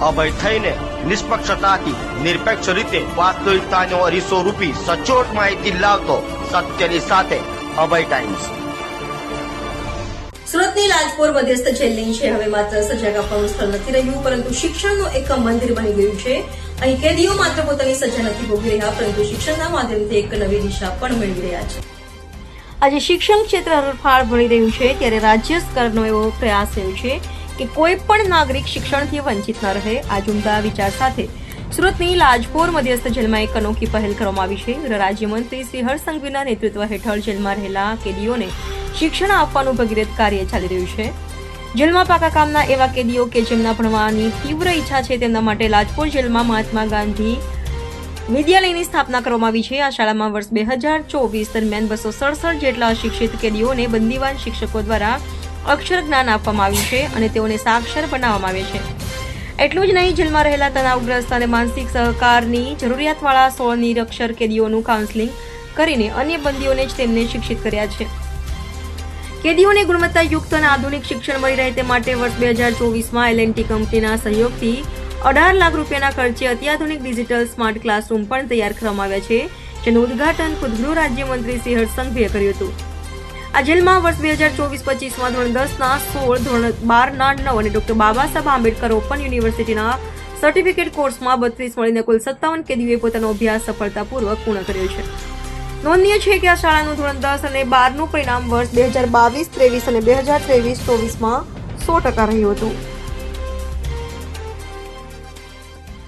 અભય થઈને નિષ્પક્ષતાથી, નિરપેક્ષ રીતે વાસ્તવિકતાનો અરીસો રૂપી સચોટ માહિતી લાવતો સત્યની સાથે અભય ટાઈમ્સ સુરતની લાજપોર મધ્યસ્થ જેલની છે. હવે માત્ર સજા કાપવાનું સ્થળ નથી રહ્યું, પરંતુ શિક્ષણનું એક મંદિર બની ગયું છે. અહીં કેદીઓ માત્ર પોતાની સજા નથી ભોગવી રહ્યા, પરંતુ શિક્ષણના માધ્યમથી એક નવી દિશા પણ મેળવી રહ્યા છે. આજે શિક્ષણ ક્ષેત્ર હરફાળ ભળી રહ્યું છે, ત્યારે રાજ્ય સ્તરનો એવો પ્રયાસ થયો છે કે કોઈ પણ નાગરિક શિક્ષણથી વંચિત ન રહે આ જુમદા વિચાર સાથે. સુરતની લાજપોર મધ્યસ્થ જેલમાં એક અનોખી પહેલ કરવામાં આવી છે. રાજ્યમંત્રી શ્રી હર્ષ સંઘવીના નેતૃત્વ હેઠળ જેલમાં રહેલા કેદીઓને શિક્ષણ આપવાનું ભગીરથ કાર્ય ચાલી રહ્યું છે. જેલમાં પાકા કામના એવા કેદીઓ કે જેમના ભણવાની તીવ્ર ઈચ્છા છે તેમના માટે લાજપોર જેલમાં મહાત્મા ગાંધી વિદ્યાલયની સ્થાપના કરવામાં આવી છે. આ શાળામાં વર્ષ બે હજાર ચોવીસ દરમિયાન બસો સડસઠ જેટલા અશિક્ષિત કેદીઓને બંદીવાન શિક્ષકો દ્વારા અક્ષર જ્ઞાન આપવામાં આવ્યું છે અને તેઓને સાક્ષર બનાવવામાં આવે છે. એટલું જ નહીં, જેલમાં રહેલા તણાવગ્રસ્ત અને માનસિક સહકારની જરૂરિયાતવાળા સોળ નિરક્ષર કેદીઓનું કાઉન્સેલિંગ કરીને અન્ય બંદીઓને જ તેમને શિક્ષિત કર્યા છે. કેદીઓને ગુણવત્તાયુક્ત અને આધુનિક શિક્ષણ મળી રહે તે માટે વર્ષ બે હજાર ચોવીસમાં એલએનટી કંપનીના સહયોગથી અઢાર લાખ રૂપિયાના ખર્ચે અત્યાધુનિક ડિજિટલ સ્માર્ટ ક્લાસરૂમ પણ તૈયાર કરવામાં આવ્યા છે, જેનું ઉદ્ઘાટન ખુદ ગૃહ રાજ્યમંત્રી શ્રી હર્ષ સંઘવીએ કર્યું હતું. આ જેલમાં વર્ષ બે હજાર ચોવીસ પચીસમાં ધોરણ દસના સોળ, ધોરણ બારના નવ અને ડોક્ટર બાબા સાહેબ આંબેડકર ઓપન યુનિવર્સિટીના સર્ટિફિકેટ કોર્સમાં બત્રીસ મળીને કુલ સત્તાવન કેદીઓએ પોતાનો અભ્યાસ સફળતાપૂર્વક પૂર્ણ કર્યો છે. નોંધનીય છે કે આ શાળાનું ધોરણ દસ અને બારનું પરિણામ વર્ષ બે હજાર બાવીસ, ત્રેવીસ અને બે હજાર ત્રેવીસ, ચોવીસમાં સો ટકા રહ્યું હતું.